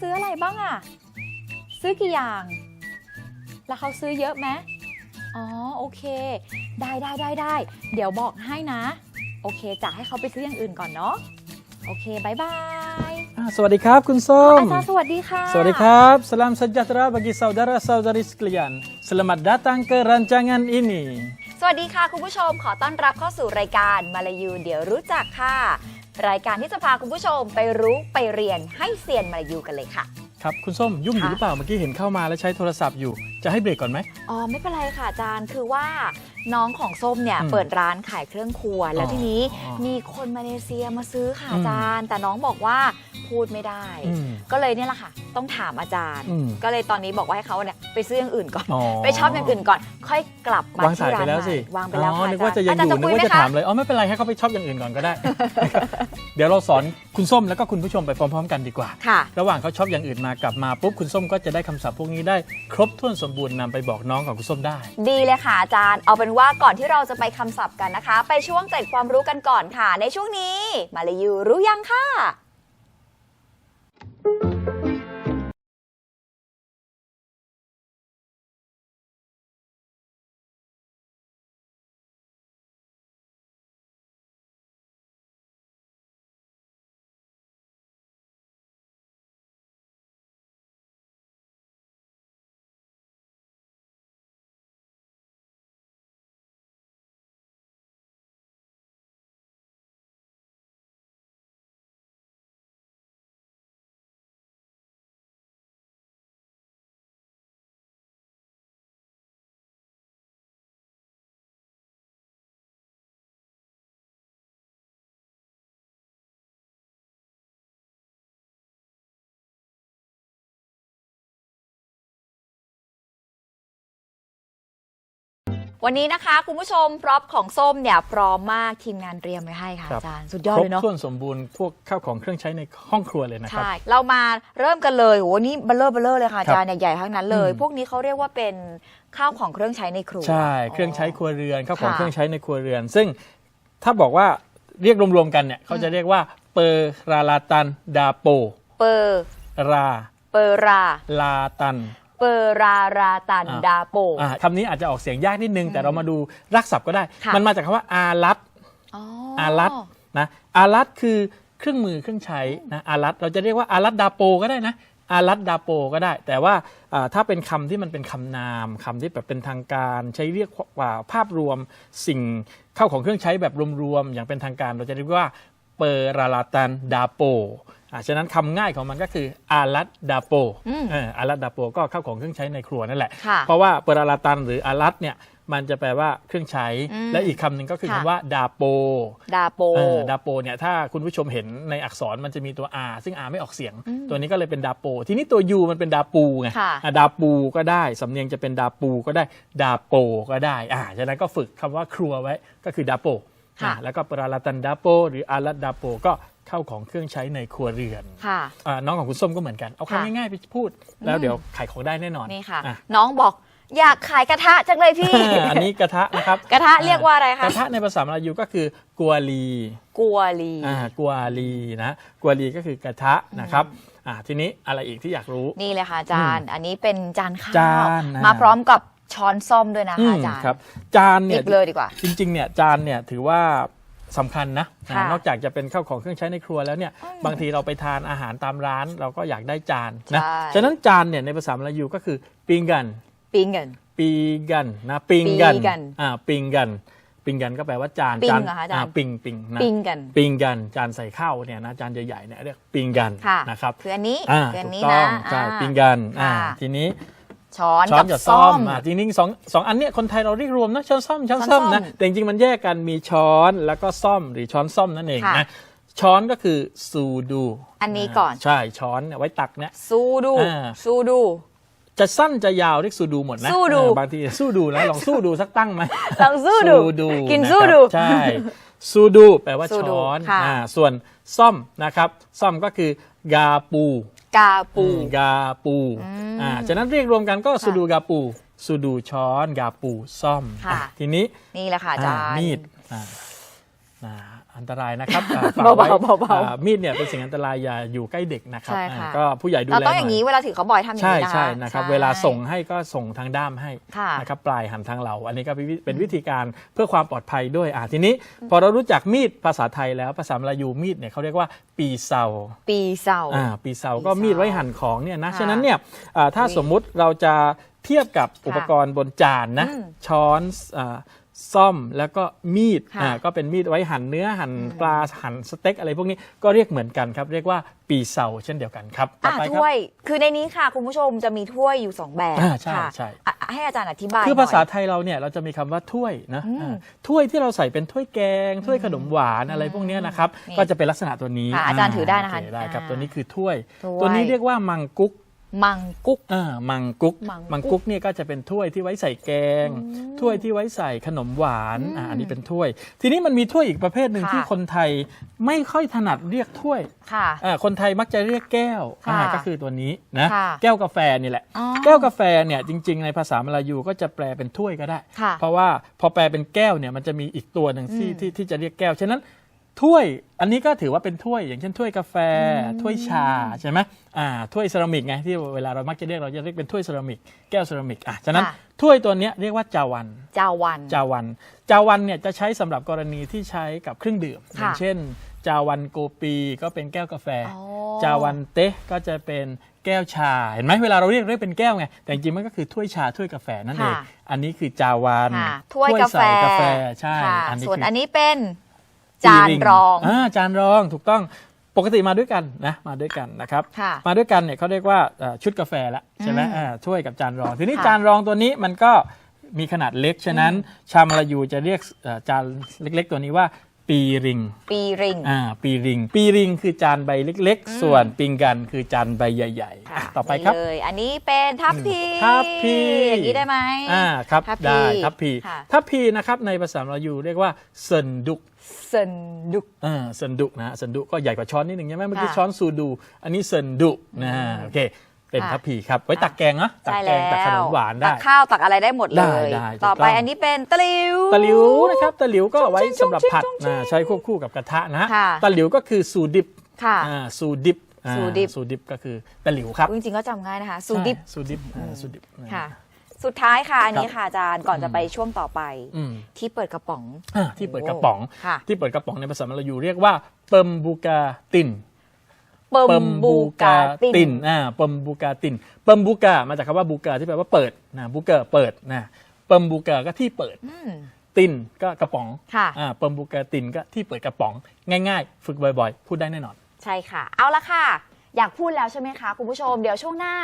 ซื้ออะไรบ้างอะซื้อกี่อย่าง แล้วเขาซื้อเยอะไหมอ๋อโอเค ได้ได้ได้ได้เดี๋ยวบอกให้นะ โอเคจะให้เขาไปซื้ออย่างอื่นก่อนเนาะโอเคบายบายอ่าสวัสดีครับคุณส้มอาจารย์สวัสดีค่ะ สวัสดีครับ Salam sejahtera bagi saudara-saudari sekalian. Selamat datang ke rancangan ini. สวัสดีค่ะ คุณผู้ชมขอต้อนรับเข้าสู่รายการมาลายูเดี๋ยวรู้จักค่ะ รายการที่จะพาคุณผู้ชมไปรู้ไปเรียนให้เซียนมาลายูกันเลยค่ะ ครับ คุณส้มยุ่งอยู่ค่ะหรือเปล่าเมื่อกี้เห็นเข้ามาแล้วใช้โทรศัพท์อยู่จะให้เบรกก่อนไหมอ๋อไม่เป็นไรค่ะอาจารย์คือว่าน้องของส้มเนี่ยอืมเปิดร้านขายเครื่องครัว แล้วอ๋อทีนี้อ๋อมีคนมาเลเซียมาซื้อค่ะอืมอาจารย์ แต่น้องบอกว่า พูดไม่ได้ อืมก็เลยเนี่ยแหละค่ะ ต้องถามอาจารย์ อืมก็เลยตอนนี้บอกว่าให้เขาเนี่ยไปซื้ออย่างอื่นก่อน อ๋อไปชอบอย่างอื่นก่อน ค่อยกลับมาวางที่สายร้าไปนแล้วใหม่สิวางไปแล้วอ๋อค่ะนึกว่าจะยังอาอจารย์ยู่จะนึคุกยไหมว่าจะคะถามเลยอ๋อไม่เป็นไรให้เขาไปชอบอย่างอื่นก่อนก็ได้ เดี๋ยวเราสอนคุณส้มแล้วก็คุณผู้ชมไปพร้อมๆ กันดีกว่า ค่ะ ระหว่างเขาชอบอย่างอื่นมากลับมาปุ๊บคุณส้มก็จะได้คำศัพท์พวกนี้ได้ครบถ้วนสมบูรณ์นำไปบอกน้องของคุณส้มได้ ดีเลยค่ะอาจารย์ เอาเป็นว่าก่อนที่เราจะไปคำศัพท์กันนะคะ ไปช่วงเกร็ดความรู้กันก่อนค่ะ ในช่วงนี้ มาเลยยูรู้ยังค่ะ Thank you. วันนี้นะคะ คุณผู้ชมพร็อพของส้มเนี่ยพร้อมมากทีมงานเตรียมไว้ให้ค่ะครับ อาจารย์สุดยอดครบเลยเนาะถ้วนสมบูรณ์พวกข้าวของเครื่องใช้ในห้องครัวเลยนะครับ ใช่เรามาเริ่มกันเลยโหนี่เบลเลอร์เบลเลอร์เลยค่ะอาครับจารย์ใหญ่ๆทั้งนั้นเลย อืม พวกนี้เขาเรียกว่าเป็นข้าวของเครื่องใช้ในครัว ใช่ เครื่องใช้ครัวเรือนข้าวของค่ะเครื่องใช้ในครัวเรือน ซึ่งถ้าบอกว่าเรียกรวมๆกันเนี่ยเขาจะเรียกว่าเปอร์ราลาตันดาโป เปอร์ราเปอร์รา ลาตัน เปอร์ราราตันอ่าดาโป อ่าคำนี้อาจจะออกเสียงยากนิดนึง แต่เรามาดูรักศัพท์ก็ได้ ค่ะ มันมาจากคำว่าอารัตอ๋ออารัตนะอารัตคือเครื่องมือเครื่องใช้นะอารัตเราจะเรียกว่าอารัตดาโปก็ได้นะอารัตดาโปก็ได้ แต่ว่าอ่าถ้าเป็นคำที่มันเป็นคำนามคำที่แบบเป็นทางการใช้เรียกว่าภาพรวมสิ่งเข้าของเครื่องใช้แบบรวมๆอย่างเป็นทางการ เราจะเรียกว่า เปอร์ราลาตันดาโปอ่าฉะนั้นคำง่ายของมันก็คืออารัตดาโปอืมเอออารัตดาโปก็เข้าของเครื่องใช้ในครัวนั่นแหละค่ะเพราะว่าเปอร์ราลาตันหรืออารัตเนี่ยมันจะแปลว่าเครื่องใช้อืมและอีกคำหนึ่งก็คือค่ะคำว่าดาโป ดาโปเออดาโปเนี่ยถ้าคุณผู้ชมเห็นในอักษรมันจะมีตัว R ซึ่ง R ไม่ออกเสียงอืมตัวนี้ก็เลยเป็นดาโป ทีนี้ตัว U มันเป็นดาปูไงค่ะอะดาปูก็ได้ สำเนียงจะเป็นดาปูก็ได้ ดาโปก็ได้อ่าฉะนั้นก็ฝึกคำว่าครัวไว้ก็คือดาโป ค่ะอ่าแล้วก็ปราลาตันดาโป หรืออารัตดาโป ก็เข้าของเครื่องใช้ในครัวเรือนค่ะอ่าน้องของคุณส้มก็เหมือนกัน เอาค่ะคำง่ายๆไปพูด แล้วเดี๋ยวขายของได้แน่นอนนี่ค่ะ อ่น้องบอกอยากขายกระทะจังเลยพี่ อันนี้กระทะนะครับ กระทะเรียกว่าอะไรคะ กระทะในภาษามลายูก็คือกัวลี กัวลี อ่า กัวลีนะ กัวลีก็คือกระทะนะครับ อ่า ทีนี้อะไรอีกที่อยากรู้ นี่เลยค่ะอาจารย์ อันนี้เป็นจานข้าว จานนะ มาพร้อมกับ ช้อนซ่อมด้วยนะอืคะมอาจารย์ครับจานหเนี่ยิยบเลยดีกว่า จริงๆเนี่ยจานเนี่ยถือว่าสำคัญนะค่ะอ่านอกจากจะเป็นข้าวของเครื่องใช้ในครัวแล้วเนี่ยอืมบางทีเราไปทานอาหารตามร้าน เราก็อยากได้จานนะใช่ฉะนั้นจานเนี่ยในภาษามลายูก็คือปิงกันปิ้งเงินปีกันนะปิงกันปีกันอ่าปิงกันปิงกันก็แปลว่าจานปิงจานเหรอคะอาจารย์ปิงปิงนะปิ้งกันปิงกันจานใส่ข้าวเนี่ยนะจานใหญ่ๆเนี่ยเรียกปิงกันค่ะนะครับคืออันนี้อ่าคืออันถูกนี้ต้นะองใช่อ่าปิงกันอ่าค่ะทีนี้ ช้อนช้อนกักับบซ่ซ่ออมมอ่าจริงๆสองสองอันเนี้ยคนไทยเราเรียกรวมนะช้อนซ่อมช้อนช้อนซ่ซ่ออมมนะแต่จริงๆมันแยกกันมีช้อนแล้วก็ซ่อมหรือช้อนซ่อมนั่นเองค่ะนะช้อนก็คือซูดู อันนี้ก่อน ใช่ช้อนเนี่ยไว้ตักเนี่ยซูดูอ่าซูดูจะสั้นจะยาวเรียกซูดูหมดนะสู้ดูเออบางทีสู้ดูนะลองสู้ดูสักตั้งไหมลองสู้ดูดูกินนะครับสู้ดูใช่ซูดูแปลว่าสู้ดูช้อนค่ะอ่าส่วนซ่อมนะครับ ซ่อมก็คือกาปู กาปู อืมกาปูอ่าฉะนั้นเรียกรวมกันก็ซูดูกาปูซูดูช้อนกาปูซ่อมค่ะ อะทีนี้นี่แหละค่ะอาจารอ่าย์มีดอ่า อ่าออันตรายนะครับอ่เบาๆฝกไว้เบาๆอ่มีดเนี่ยเป็นสิ่งอันตรายอย่าอยู่ใกล้เด็กนะครับใช่ค่ะอ่าก็ผู้ใหญ่ดูเราแลต้องอย่างหน่นี้เวลาถือเขาวบอยทำอย่างใช่นี้นะคะใช่นะครับใช่เวลาส่งให้ก็ส่งทางด้ามให้ค่ะนะครับปลายหันทางเรา อันนี้ก็เป็นวิเป็นวิธีการเพื่อความปลอดภัยด้วยอ่าทีนี้ พอเรารู้จักมีดภาษาไทยแล้วภาษามลายูมีดเนี่ยเขาเรียกว่าปีเซาปีเสาอ่าปีเสาปีเสาก็มีดไว้หั่นของเนี่ยนะค่ะฉะนั้นเนี่ยอ่าถ้าอุ๊ยสมมุติเราจะเทียบกับอุปกรณ์บนจานนะอืมช้อนอ่า ซ่อมแล้วก็มีดค่ะอ่าก็เป็นมีดไว้หั่นเนื้อหั่นปลาหั่นสเต็กอะไรพวกนี้ก็เรียกเหมือนกันครับ เรียกว่าปีเสาเช่นเดียวกันครับต่ออะไปครัถ้บวย คือในนี้ค่ะ คุณผู้ชมจะมีถ้วยอยู่สองแบบอ่าใช่ค่ะใช่อะให้อาจารย์อธิบายคือภาษาหน่ยไทยเราเนี่ยเราจะมีคำว่าถ้วยนะอืมอ่าถ้วยที่เราใส่เป็นถ้วยแกง ถ้วยขนมหวานอะไรพวกเนี้ยนะครับนี่ก็จะเป็นลักษณะตัวนี้ค่ะอาจารย์ถือได้นะคะโเได้ครับอ่าตัวนี้คือถ้วยถ้วย ตัวนี้เรียกว่ามังกุก มังกุกอ่ามังกุกมังกุ๊กมังกุกเนี่ยก็จะเป็นถ้วยที่ไว้ใส่แกง ถ้วยที่ไว้ใส่ขนมหวานอ่าอันนี้เป็นถ้วย ทีนี้มันมีถ้วยอีกประเภทหนึ่งค่ะที่คนไทยไม่ค่อยถนัดเรียกถ้วยค่ะอ่าคนไทยมักจะเรียกแก้วค่ะอ่าก็คือตัวนี้นะค่ะแก้วกาแฟนี่แหละอ๋อแก้วกาแฟเนี่ยจริง ๆ ในภาษามลายูก็จะแปลเป็นถ้วยก็ได้ค่ะเพราะว่าพอแปลเป็นแก้วเนี่ยมันจะมีอีกตัวหนึ่งที่อืมที่ที่จะเรียกแก้วฉะนั้น ถ้วยอันนี้ก็ถือว่าเป็นถ้วย อย่างเช่นถ้วยกาแฟ ถ้วยชาใช่ไหมอ่าถ้วยเซรามิกไงที่เวลาเรามักจะเรียกเราจะเรียกเป็นถ้วยเซรามิกแก้วเซรามิกอะฉะนั้นค่ะถ้วยตัวเนี้ยเรียกว่าจาวันจาวันจาวันจาวันเนี่ยจะใช้สำหรับกรณีที่ใช้กับเครื่องดื่ม อย่างเช่น จาวันโกปีก็เป็นแก้วกาแฟอ๋อจาวันเตะก็จะเป็นแก้วชาเห็นไหมเวลาเราเรียกเรียกเป็นแก้วไงแต่จริงๆมันก็คือถ้วยชาถ้วยกาแฟนั่นเองค่ะอันนี้คือจาวันค่ะถ้วยกาแฟใส่กาแฟใช่ค่ะอันนี้ส่วนคืออันนี้เป็นปี จานรองอ่าจานรองถูกต้องปกติมาด้วยกันนะมาด้วยกันนะครับ ค่ะมาด้วยกันเนี่ยเขาเรียกว่าเอ่อชุดกาแฟละใช่ไหมอืมอ่าถ้วยกับจานรอง ทีนี้ค่ะ จานรองตัวนี้มันก็มีขนาดเล็ก ฉะนั้นชาวมลายูจะเรียกเอ่อจานเล็กๆ ตัวนี้ว่า ปีริง ปีริง อ่า ปีริง ปีริงคือจานใบเล็ก ๆ ส่วนปิงกันคือจานใบใหญ่ๆอะต่อไปครับ นี่เลยอันนี้เป็นทัพพีทัพพี อย่างนี้ได้ไหม อ่าครับทัพพีได้ทัพพีค่ะ ทัพพีนะครับในภาษามลายูเรียกว่าเซินดุกเซินดุกอ่าเซินดุนะฮะเซินดุก็ใหญ่กว่าช้อนนิดหนึ่งใช่ไหมเมื่อกี้ค่ะ ช้อนซูดู อันนี้เซินดุนะฮะโอเค เป็นค่ะทัพพีครับ ไว้ตักแกงนะตักใช่แกแล้งวตักขนมหวานได้ตักข้าวตักอะไรได้หมดเลได้ยได้ถูกต่อไปต้องอันนี้เป็นตะหลิวตะหลิวนะครับตะหลิวก็เอาไว้ชุ่สำมๆหรับผัดชุ่มๆนะใช้ควบคู่กับกระทะนะฮะค่ะตะหลิวก็คือซูดิบค่ะอ่าซูดิบอ่าซูดิบซูดิบก็คือตะหลิวครับจริงๆก็จำง่ายนะคะสูดิบใช่ซูดิบอ่าซูดิบอ่าค่ะสุดท้ายค่ะอันนี้ครับค่ะอาจารย์ก่อนจะไปช่วงต่อไปอืมที่เปิดกระป๋องอ่าที่เปิดกระป๋องค่ะที่เปิดกระป๋องในภาษามลายูเรียกว่าเปิมบูกาติน เปิมบูกาตินอ่าเปิมบูกาตินเปิมบูกามาจากคำว่าบูกาที่แปลว่าเปิดนะบูกาเปิดนะเปิมบูกาก็ที่เปิดอืมตินก็กระป๋องค่ะอ่าเปิมบูกาตินก็ที่เปิดกระป๋อง ง่าย ๆ ฝึกบ่อย ๆ พูดได้แน่นอน ใช่ค่ะ เอาละค่ะ อยากพูดแล้วใช่ไหมคะคุณผู้ชม เดี๋ยวช่วงหน้า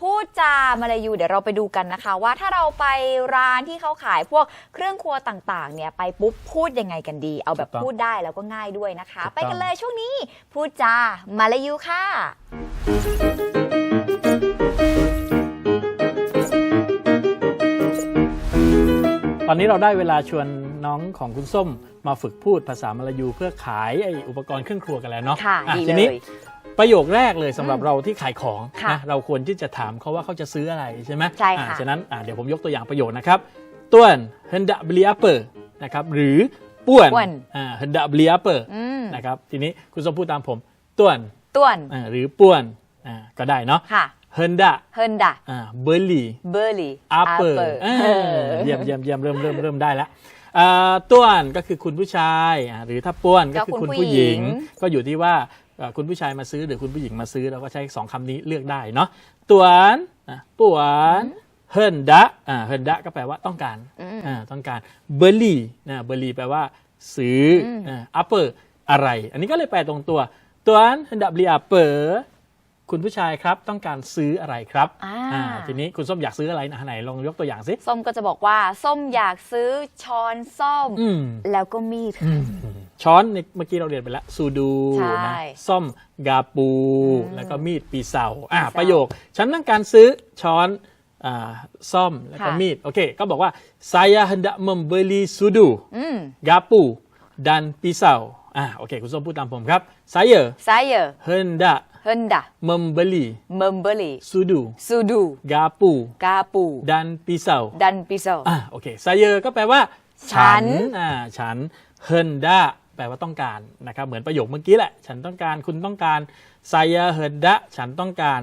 พูดจามาลายูเดี๋ยวเราไปดูกันนะคะ ว่าถ้าเราไปร้านที่เขาขายพวกเครื่องครัวต่างๆ เนี่ยไปปุ๊บพูดยังไงกันดี เอาแบบถูกต้องพูดได้แล้วก็ง่ายด้วยนะคะถูกต้องไปกันเลยช่วงนี้ พูดจามาลายูค่ะตอนนี้เราได้เวลาชวนน้องของคุณส้มมาฝึกพูดภาษามลายูเพื่อขายไออุปกรณ์เครื่องครัวกันแล้วเนาะค่ะอ่ดีทีเลนี้ย ประโยคแรกเลยสำหรับอืมเราที่ขายของค่ะนะเราควรที่จะถามเขาว่าเขาจะซื้ออะไรใช่ไหมใช่ค่ะอ่าฉะนั้นอ่าเดี๋ยวผมยกตัวอย่างประโยคนะครับต้วนเฮนดะบลีอเปอร์นะครับหรือป่วนป่วนอ่าเฮนดะบลีอเปอร์อืมนะครับทีนี้คุณส้มพูดตามผมต้วนต้วนอ่าหรือป่วนอ่าก็ได้เนาะค่ะเฮนดะเฮินดะอ่าเบอร์ลีเบอร์ลีอัปเปอร์เยี่ยมเยี่ยมเยี่ยมเริ่มเริ่มเริ่มได้แล้วอ่าต้วนก็คือคุณผู้ชายอ่าหรือถ้าป้วนก็คือคุณผู้หญิง ก็อยู่ที่ว่าเอ่อ คุณผู้ชายมาซื้อหรือคุณผู้หญิงมาซื้อเราก็ใช้สองคำนี้เลือกได้เนาะต้วนอะป้วนเฮินดะอ่าเฮินดะก็แปลว่าต้องการอืมอ่าต้องการเบอร์ลีนะเบอร์ลีแปลว่าซื้ออ่าอัปเปอร์อะไร อันนี้ก็เลยแปลตรงตัวต้วนเฮินดะบลีอัปเปอร์คุณผู้ชายครับต้องการซื้ออะไรครับอ่าอ่าทีนี้คุณส้มอยากซื้ออะไรนะไหนลองยกตัวอย่างสิส้มก็จะบอกว่า ส้มอยากซื้อช้อนส้อมอืมแล้วก็มีดค่ะ ช้อนในเมื่อกี้เราเรียนไปแล้วซูดูใช่นะซ่อมกาปูอืมแล้วก็มีดปีเสาอ่าปีเสาประโยค ฉันต้องการซื้อช้อนอ่าซ่อมแล้วก็ค่ะมีด โอเค ก็บอกว่า saya hendak membeli sudu อืม gapu dan pisau อ่าโอเค คุณส้มพูดตามผมครับ saya ไซเยอร์ hendak เฮินดะ membeli เมมเบอรี sudu ซูดู gapu กาปู dan pisau ดันปิโซอ่าโอเค saya ก็แปลว่า ฉันอ่าฉัน hendak แปลว่าต้องการนะครับเหมือนประโยคเมื่อกี้แหละ ฉันต้องการคุณต้องการ saya hendak ฉันต้องการ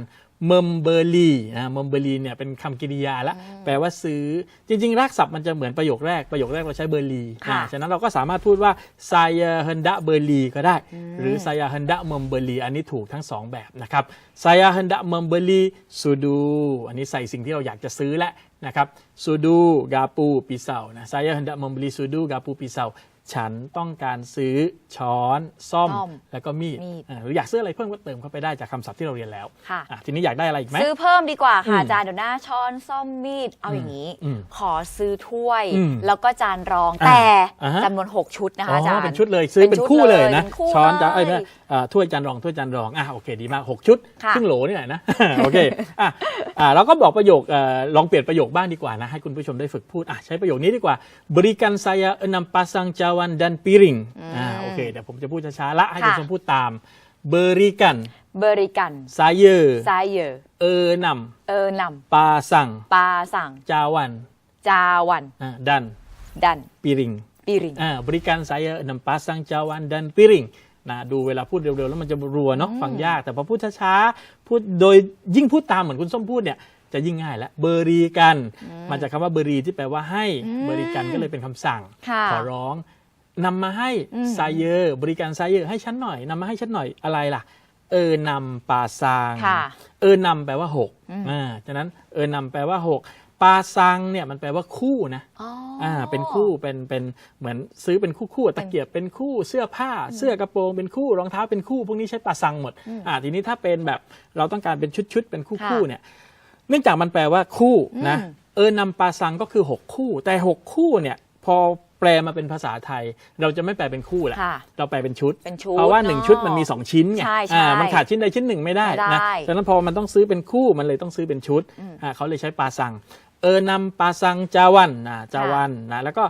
membeli นะ membeli เนี่ยเป็นคำกริยาละแปลว่าซื้อจริง ๆ รากศัพท์มันจะเหมือนประโยคแรกประโยคแรกเราใช้ beli ค่ะอ่าฉะนั้นเราก็สามารถพูดว่า saya hendak beli ก็ได้ หรือ saya hendak membeli อันนี้ถูกทั้งสองแบบนะครับ saya hendak membeli sudu อันนี้ใส่สิ่งที่เราอยากจะซื้อแล้วนะครับ sudu gapu pisau นะ saya hendak membeli sudu gapu pisau ฉันต้องการซื้อช้อนซ่อม ซ่อมแล้วก็มีดมีด อ่าหรืออยากซื้ออะไรเพิ่มก็เติมเข้าไปได้จากคำศัพท์ที่เราเรียนแล้วค่ะ อะทีนี้อยากได้อะไรอีกไหม ซื้อเพิ่มดีกว่าค่ะอืมอาจารย์เดี๋ยวหน้าช้อนซ่อมมีดเอาอย่างนี้ อืมขอซื้อถ้วย อืมแล้วก็จานรองอ่าแต่อ่าฮะ จำนวน 6 ชุดนะคะอ๋อาจารอย์ เป็นชุดเลยซื้อเป็นชุดคู่เลยนะเป็นคู่ช้อนจานเลเอ้ยยไม่อ่าถ้วยจานรองถ้วยจานรองอะโอเคดีมากหกชุดค่ะ ครึ่งโหลนี่แหละนะ โอเคอะอ่าเราก็บอกประโยคเอ่อลองเปลี่ยนประโยคบ้างดีกว่านะ ให้คุณผู้ชมได้ฝึกพูดอะใช้ประโยคนี้ดีกว่า berikan saya enam pasang cawan dan piring อ่าโอเคเดี๋ยวผมจะพูดช้าๆละให้คุณผู้ชมพูดตาม berikan บริกัน saya ซายเยอ enam เออน pasang ำปลาสั่ง cawan จาวันอ่า dan ดัน piring ปีริงอ่า berikan saya enam pasang cawan dan piring นะดูเวลาพูดเร็วๆ แล้วมันจะรัวเนาะฟังยาก แต่พอพูดช้าๆ พูดโดยยิ่งพูดตามเหมือนคุณส้มพูดเนี่ยจะยิ่งง่ายแล้วเบอรีกัน มาจากคำว่าเบอรีที่แปลว่าให้อืมเบอรีกันก็เลยเป็นคำสั่งค่ะขอร้อง นำมาให้อืมไซเยอร์บริการไซเยอร์ให้ฉันหน่อยนำมาให้ฉันหน่อยอะไรล่ะ เออนำปาซังค่ะเออนำแปลว่าหกอืมอ่าฉะนั้นเออนำแปลว่าหกปาซังเนี่ยมันแปลว่าคู่นะอ๋อออ่าเป็นคู่เป็นเป็นเหมือนซื้อเป็นคู่คู่ตะเกียบเป็นคู่เสื้อผ้า เสื้อกระโปรงเป็นคู่รองเท้าเป็นคู่พวกนี้ใช้ปาซังหมดอ่าทีนี้ถ้าเป็นแบบเราต้องการเป็นชุดชุดๆเป็นคู่คู่เนี่ย เนื่องจากมันแปลว่าคู่นะอืมเออนำปาซังก็คือ 6 คู่ แต่ 6 คู่เนี่ยพอ แปลมาเป็นภาษาไทย เราจะไม่แปลเป็นคู่แหละค่ะเราแปลเป็นชุด เป็นชุดเพราะว่าเนอะ1ชุดมันมี2ชิ้นไงใช่ใช่อ่ามันขาดชิ้นใดชิ้นหนึ่งไม่ได้ไม่นะได้ฉะนั้นพอมันต้องซื้อเป็นคู่มันเลยต้องซื้อเป็นชุดอ่าเขาเลยใช้ปาซัง เออนำปาซังจาวันนะจาวันนะแล้วก็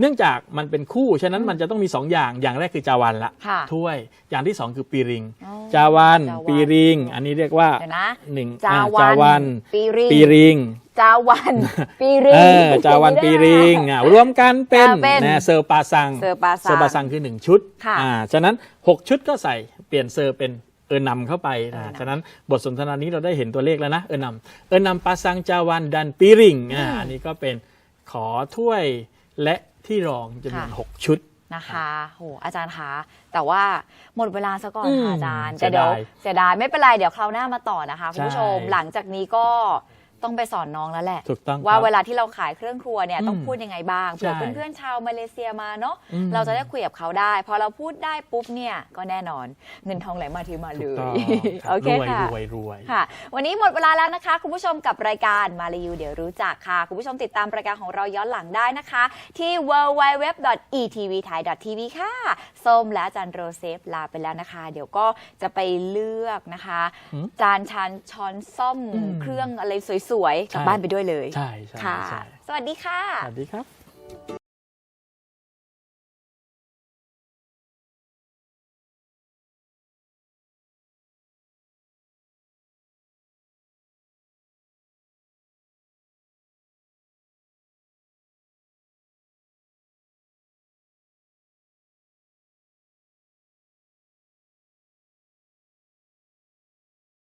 เนื่องจากมันเป็นคู่ฉะนั้นมันจะต้องมี2อย่างอย่างแรกคือจาวันละค่ะถ้วยอย่างที่2คือปีริง อ๋อจาวันจาวัน ปีริง อันนี้เรียกว่าเดี๋ยวนะหนึ่งจาอ่วันจาวันปีริงปีริง จาวันปีริงเออจาวันปีริงอะรวมกันเป็นอ่าเป็นนะเซอร์ปาซังเซอร์ปาซังเซอร์ปาซังคือ 1 ชุดค่ะอ่าฉะนั้น 6 ชุดก็ใส่เปลี่ยนเซอร์เป็นเออนำเข้าไปเออนะนำฉะนั้นบทสนทนานี้เราได้เห็นตัวเลขแล้วนะ เออนำเออนำปาซังจาวันดันปีริงอ่าอันนี้ก็เป็นขอถ้วยและที่รองจำนวนค่ะ6ชุดนะคะโหอาจารย์คะแต่ว่าหมดเวลาซะก่อนอืมค่ะอาจารย์เสีแต่ยเดี๋ยวดายเสียดายไม่เป็นไรเดี๋ยวคราวหน้ามาต่อนะคะคุณผู้ชมใช่หลังจากนี้ก็ ต้องไปสอนน้องแล้วแหละ ถูกต้องว่าครับเวลาที่เราขายเครื่องครัวเนี่ยอืมต้องพูดยังไงบ้างเผื่อใช่เพื่อนๆชาวมาเลเซียมาเนาะอืมเราจะได้คุยกับเขาได้ พอเราพูดได้ปุ๊บเนี่ยก็แน่นอนเงินทองไหลมาเทีมาเลถูกยต้องโอเครวยค่ะ รวยรวย ค่ะ วันนี้หมดเวลาแล้วนะคะ คุณผู้ชมกับรายการมาลายูเดี๋ยวรู้จักค่ะ คุณผู้ชมติดตามรายการของเราย้อนหลังได้นะคะ ที่ www.etvthai.tv ค่ะส้มและอาจารย์โรเซฟลาไปแล้วนะคะ เดี๋ยวก็จะไปเลือกนะคะ หืมจานชานช้อนซ่อมอืมเครื่องอะไรสวยๆกลับใช่บ้านไปด้วยเลยใช่ใช่ค่ะ ใช่สวัสดีค่ะ สวัสดีครับ